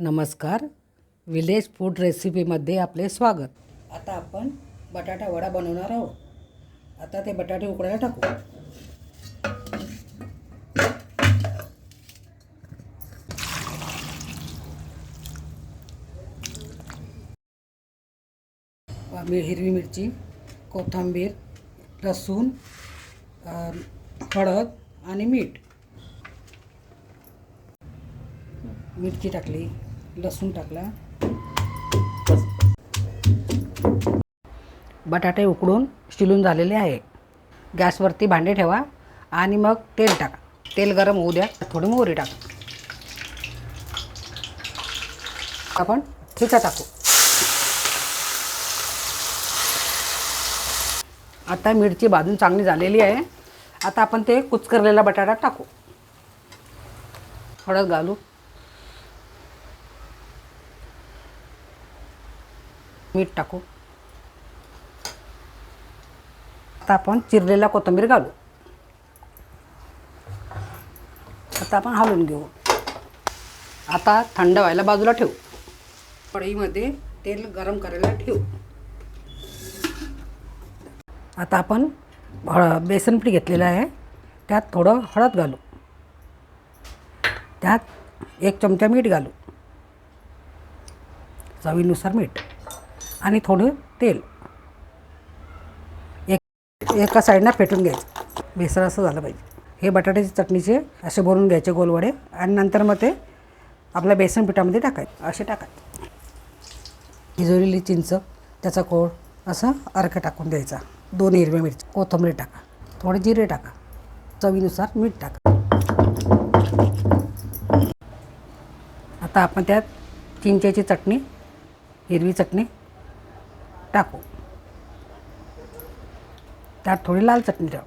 नमस्कार. Village food रेसिपीमध्ये आपले स्वागत. आता आपण बटाटा वडा बनवणार आहोत. आता ते बटाटे उकडायला टाकू. मी हिरवी मिरची कोथिंबीर लसूण हळद आणि मीठ. मिरची टाकली. लसूण टाकला. बटाटे उकडून शिलून झालेले आहे. गॅसवरती भांडे ठेवा आणि मग तेल टाका. तेल गरम होऊ द्या. थोडी मोहरी टाका. आपण ठिका टाकू. आता मिरची भाजून चांगली झालेली आहे. आता आपण ते कुचकरलेला बटाटा टाकू. हळद घालू. मीठ टाकू. आता आपण चिरलेला कोथिंबीर घालू. आता आपण हलवून घेऊ. आता थंड व्हायला बाजूला ठेवू. कढईमध्ये तेल गरम करायला ठेवू. आता आपण हळ बेसन पीठ घेतलेलं आहे. त्यात थोडं हळद घालू. त्यात एक चमचा मीठ घालू. चवीनुसार मीठ. आणि थोडं तेल. एक एका साईडनं फेटून घ्यायचं. बेसन असं झालं पाहिजे. हे बटाट्याची चटणीचे असे भरून घ्यायचे गोलवडे आणि नंतर मग ते आपल्या बेसन पिठामध्ये टाकायचे. असे टाकायचे. भिजवलेली चिंच त्याचा कोळ असं अर्क टाकून द्यायचा. दोन हिरव्या मिरची कोथिंबीर टाका. थोडे जिरे टाका. चवीनुसार मीठ टाका. आता आपण त्यात चिंचेची चटणी हिरवी चटणी टाकू. त्यात थोडी लाल चटणी टाकू.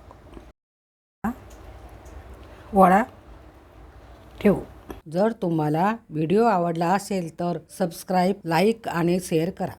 वडा ठेवू. जर तुम्हाला व्हिडिओ आवडला असेल तर सबस्क्राईब लाईक आणि शेअर करा.